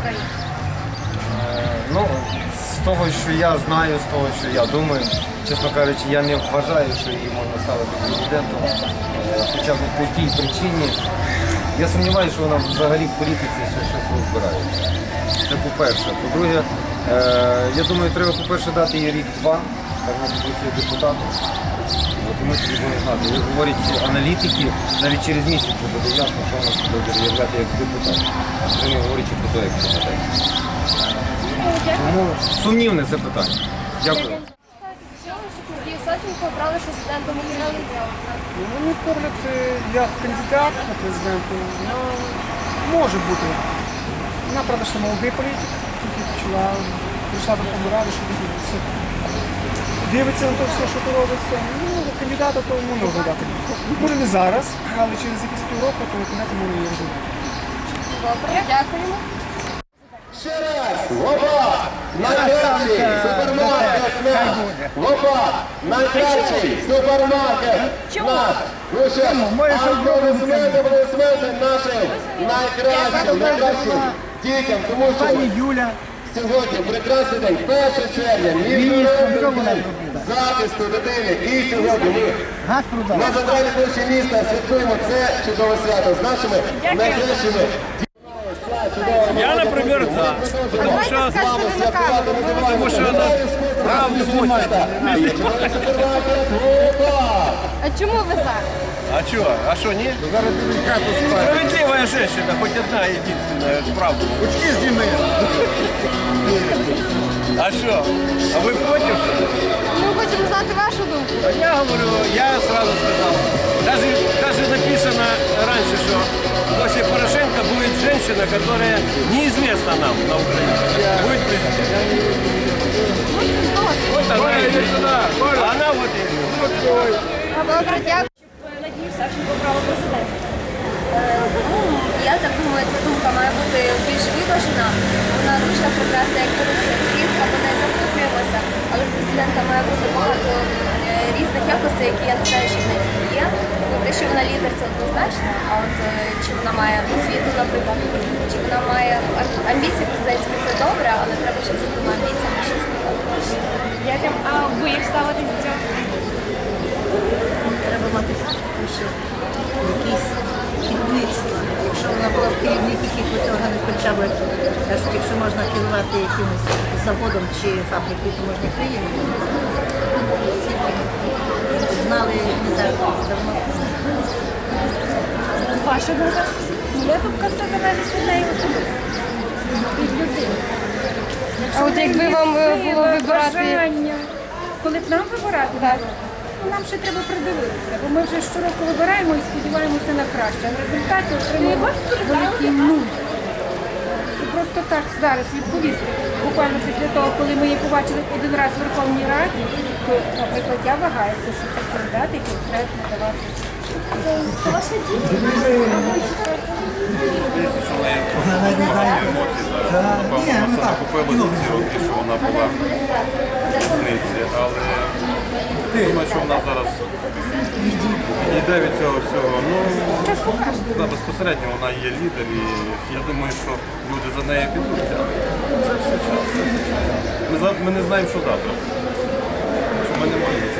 України? Ну, з того, що я знаю, з того, що я думаю, чесно кажучи, я не вважаю, що її можна ставити президентом. Е, Хоча б по тій причині. Я сумніваюся, що вона взагалі в політиці ще щось розбирається. Це по-перше. По-друге, е, я думаю, треба, по-перше, дати їй рік-два, так вона депутатом. От ми будемо знати. Як говорять аналітики, навіть через місяць буде ясно, що себе буде являти як депутат. Вже не говорячи про те, як депутат. Тому сумнівне це питання. Дякую. Щоб України. Ну, на погляд, е, як кандидат на президента, вона може бути. Вона, правда, ще молодий політик, тільки почала, прийшла до Ради, що все. Дивиться на те все, що тут робиться. Ну, кандидата то можна дати. Може не зараз, але через якісь півроку, то кандидата можна її розуміти. Добре, дякуємо. Ще раз, Лопа, найкращий супермаркет наш. Лопа, найкращий супермаркет наш. Ну що, аплодисменти, аплодисменти нашим найкращим, найкращим дітям, тому що Пані Юля, сьогодні прекрасний день, 1 червня, міжнародний день захисту дитини. І сьогодні ми на центральній площі міста святкуємо це чудове свято з нашими найкращими Я, например, за. Потому что, потому что она правду хочет. А чому ви за? А что? А что, не? Справедливая женщина, хоть одна единственная, правда. Учки сними. А что? А вы ли? Ми хочемо знати вашу думку. А Я говорю, я сразу сказал. Даже, даже написано раньше, что после Порошенко будет женщина, которая неизвестна нам на Украине. Будет президент. Вот она и А она вот и Добре, дякую. Більш виважена. Вона дуже прекрасна, як жінка, вона і захоплюємося, але в президента має бути багато е, різних якостей, які я не знаю, що в неї є. Те, що вона лідер, це однозначно, а от е, чи вона має освіту, наприклад, чи вона має амбіції президентські, це добре, але треба, щоб за тими амбіціями щось було. Дякую. А ви як ставитесь до цього? треба мати ще якісь керівництва. Якщо вона була в керівник якихось органів, хоча б кажуть, якщо можна керувати якимось заводом чи фабрикою, то можна країну. Знали не так давно. Ваша думка? Моя думка все залежить від неї особисто. Від людини. А от якби вам е, було вибирати. бажання. Коли б нам вибирати, Так. ну, нам ще треба придивитися, бо ми вже щороку вибираємо і сподіваємося на краще. А в результаті отримуємо великий нуль. І просто так зараз відповісти. Буквально після того, коли ми її побачили один раз в Верховній Раді, то, наприклад, я вагаюся, що це який треба давати. Здається, що в неї просто зараз. Напевно, вона все накопила за ці роки, що вона була в в'язниці. Але думаю, що вона зараз відійде від цього всього. Ну, да, безпосередньо вона є лідер і я думаю, що люди за нею підуть. Це все час, це все час. Ми, ми не знаємо, що завтра. Що ми не нічого.